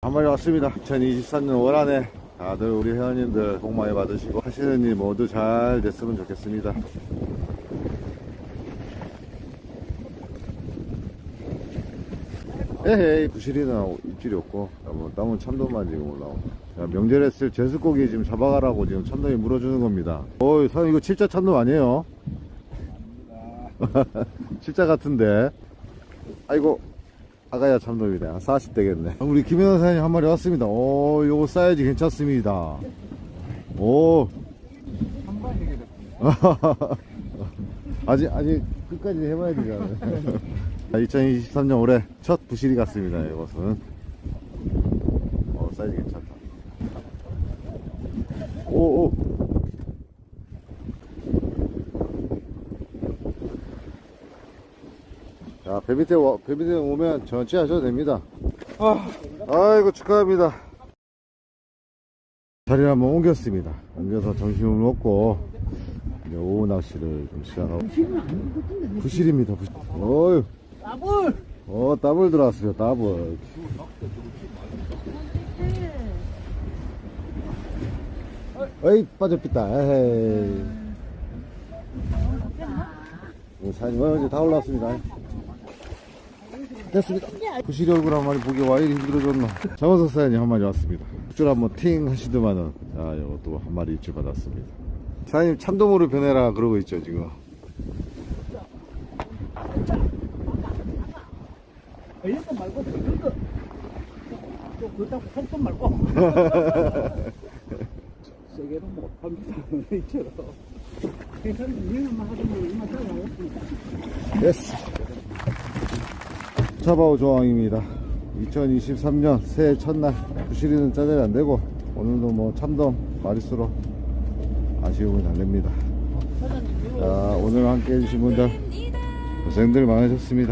한 마리 왔습니다. 2023년 올 한해 다들 우리 회원님들 복 많이 받으시고 하시는 일 모두 잘 됐으면 좋겠습니다. 에헤이 부실이나 입질이 없고 뭐 땀은 참돔만 지금 올라오고 자, 명절에 쓸 제수고기 지금 잡아가라고 지금 참돔이 물어주는 겁니다 어이 사장님 이거 진짜 참돔 아니에요? 진짜 같은데 아이고 아가야 참돔이네. 한40 되겠네. 우리 김현아 사장님 한 마리 왔습니다. 오 요거 사이즈 괜찮습니다. 오. 아직 아직 끝까지 해봐야 되잖아요? 2023년 올해 첫 부실이 같습니다 이것은. 어 사이즈 괜찮다. 오오 자, 배 밑에, 와- 배 밑에 오면 전체 하셔도 됩니다. 아이고, 축하합니다. 자리를 한번 옮겼습니다. 옮겨서 점심을 먹고, 이제 오후 낚시를 좀 시작하고. 부실입니다, 부실. 어휴. 더블. 어, 더블 들어왔어요, 더블. 어이, 빠졌겠다, 에헤이. 오, 사장님, 어, 이제 다 올라왔습니다. 됐습니다. 부실이 얼굴 한 마리 보기 와 이리 힘들어졌노. 잡아서 사장님 한 마리 왔습니다. 줄 한번 팅 하시더만은, 자, 이것도 한 마리 입질 받았습니다. 사장님 참돔으로 변해라 그러고 있죠, 지금. 이거 말고 이거. 또 그렇다고 말고. 세게는 못합니다. 이처럼. 괜찮은데 얘는만 하더니 이만 잘나왔습니다. 예스. 차바오 조항입니다. 2023년 새해 첫날 부실이는 짜잘이 안 되고 오늘도 뭐 참돔 마리수로 아쉬움은 안 됩니다. 자, 오늘 함께 해주신 분들 고생들 많으셨습니다.